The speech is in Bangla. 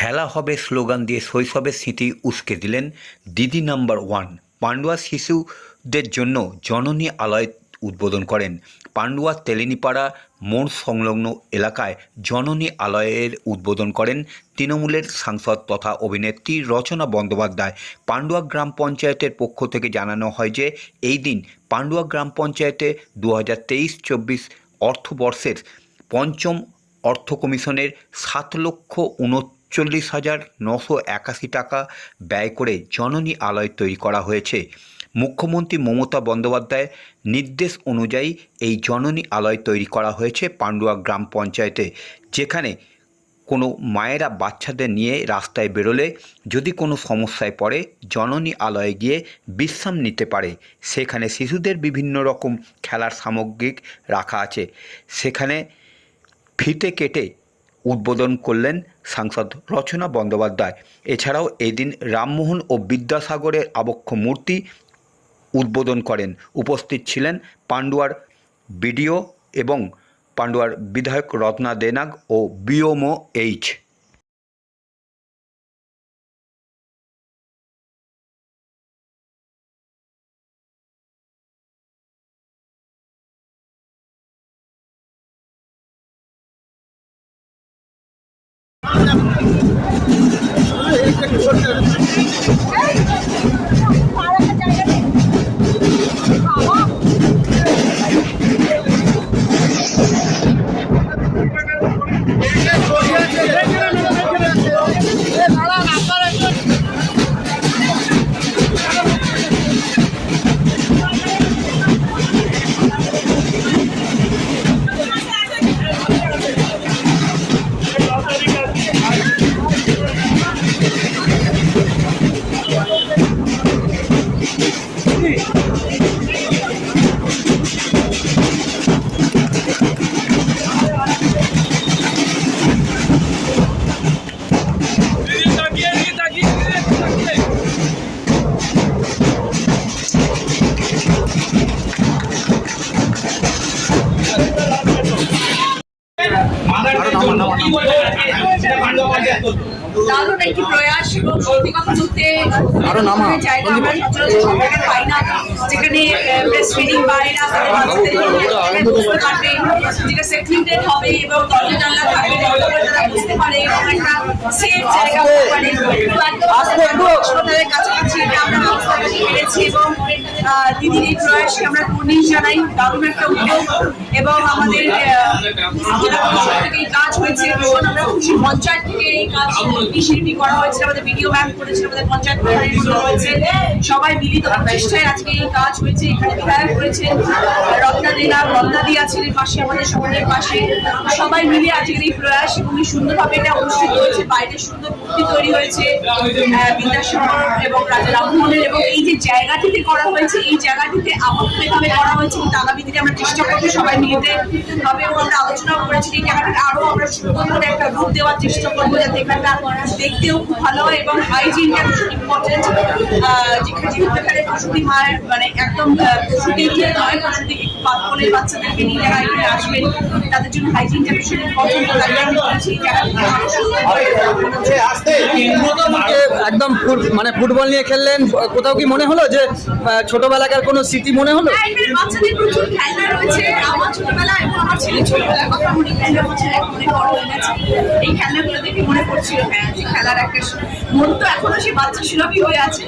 খেলা হবে স্লোগান দিয়ে শৈশবের স্মৃতি উস্কে দিলেন দিদি নাম্বার ওয়ান। পান্ডুয়া শিশুদের জন্য জননী আলয় উদ্বোধন করেন। পান্ডুয়া তেলেনিপাড়া মোড় সংলগ্ন এলাকায় জননী আলয়ের উদ্বোধন করেন তৃণমূলের সাংসদ তথা অভিনেত্রী রচনা বন্দ্যোপাধ্যায়। পান্ডুয়া গ্রাম পঞ্চায়েতের পক্ষ থেকে জানানো হয় যে, এই দিন পান্ডুয়া গ্রাম পঞ্চায়েতে দু হাজার তেইশ চব্বিশ অর্থবর্ষের পঞ্চম অর্থ কমিশনের সাত লক্ষ উনচল্লিশ হাজার নশো একাশি টাকা ব্যয় করে জননী আলয় তৈরি করা হয়েছে। মুখ্যমন্ত্রী মমতা বন্দ্যোপাধ্যায়ের নির্দেশ অনুযায়ী এই জননী আলয় তৈরি করা হয়েছে পান্ডুয়া গ্রাম পঞ্চায়েতে, যেখানে কোনো মায়েরা বাচ্চাদের নিয়ে রাস্তায় বেরোলে যদি কোনো সমস্যায় পড়ে জননী আলয়ে গিয়ে বিশ্রাম নিতে পারে। সেখানে শিশুদের বিভিন্ন রকম খেলার সামগ্রিক রাখা আছে। সেখানে ফিতে কেটে উদ্বোধন করলেন সাংসদ রচনা বন্দ্যোপাধ্যায়। এছাড়াও এদিন রামমোহন ও বিদ্যাসাগরের আবক্ষ মূর্তি উদ্বোধন করেন। উপস্থিত ছিলেন পাণ্ডুয়ার বিডিও এবং পাণ্ডুয়ার বিধায়ক রত্না দেনাগ ও বিওমো এইচ। Thank you. দারুণ একটি প্রয়াস এবং সত্যি কথা বলতে। জায়গা পাই না। যেখানে ব্রেস্ট ফিডিং পায় না যেটা হবে এবং দরজা জানলা থাকবে তারা বুঝতে পারে এবং একটা সেফ জায়গা হতে পারে। হাসপাতালের কাছাকাছি এটা আমরা ব্যবস্থা পেরেছি এবং দিদির এই প্রয়াসকে আমরা কর্নিশ জানাই। দারুণ একটা উদ্যোগ এবং আমাদের সবাই মিলে আজকের এই প্রয়াস এবং এই সুন্দরভাবে এটা অনুষ্ঠিত হয়েছে বাইরে সুন্দর মূর্তি তৈরি হয়েছে বিদ্যাসাগর এবং রাজা রামমোহনের এবং এই যে জায়গাটিতে করা হয়েছে এই জায়গাটিতে আবদ্ধভাবে করা হয়েছে কিন্তু আগামী দিনে আমরা চেষ্টা করব সবাই মিলিতে এবং আমরা আলোচনাও করেছি এই আমরা সুন্দর একটা রূপ দেওয়ার চেষ্টা করব যাতে এখানটা দেখতেও খুব ভালো হয় এবং হাইজিনটা ভীষণ ইম্পর্টেন্ট যেখানে যেহেতু এখানে প্রসূতি মায়ের মানে একদম প্রসূতি নয় প্রসূতি বাচ্চাদেরকে নিয়ে যারা এখানে আসবেন তাদের জন্য হাইজিনটা ভীষণ ইম্পর্টেন্ট তাই বলেছি যে একদম মানে ফুটবল নিয়ে খেললেন। কোথাও কি মনে হলো যে ছোটবেলাকার কোনো স্মৃতি মনে হলো? হ্যাঁ, বাচ্চাদের প্রচুর খেলনা রয়েছে। আমার ছোটবেলা এবং আমার ছেলে ছোটবেলার কথা মনে খেলনা বছর এক মনে বড় হয়ে গেছে এই খেলনাগুলো দেখে মনে পড়ছিল হ্যাঁ যে খেলার একটা মন তো এখনও সে বাচ্চা সুলভই হয়ে আছে।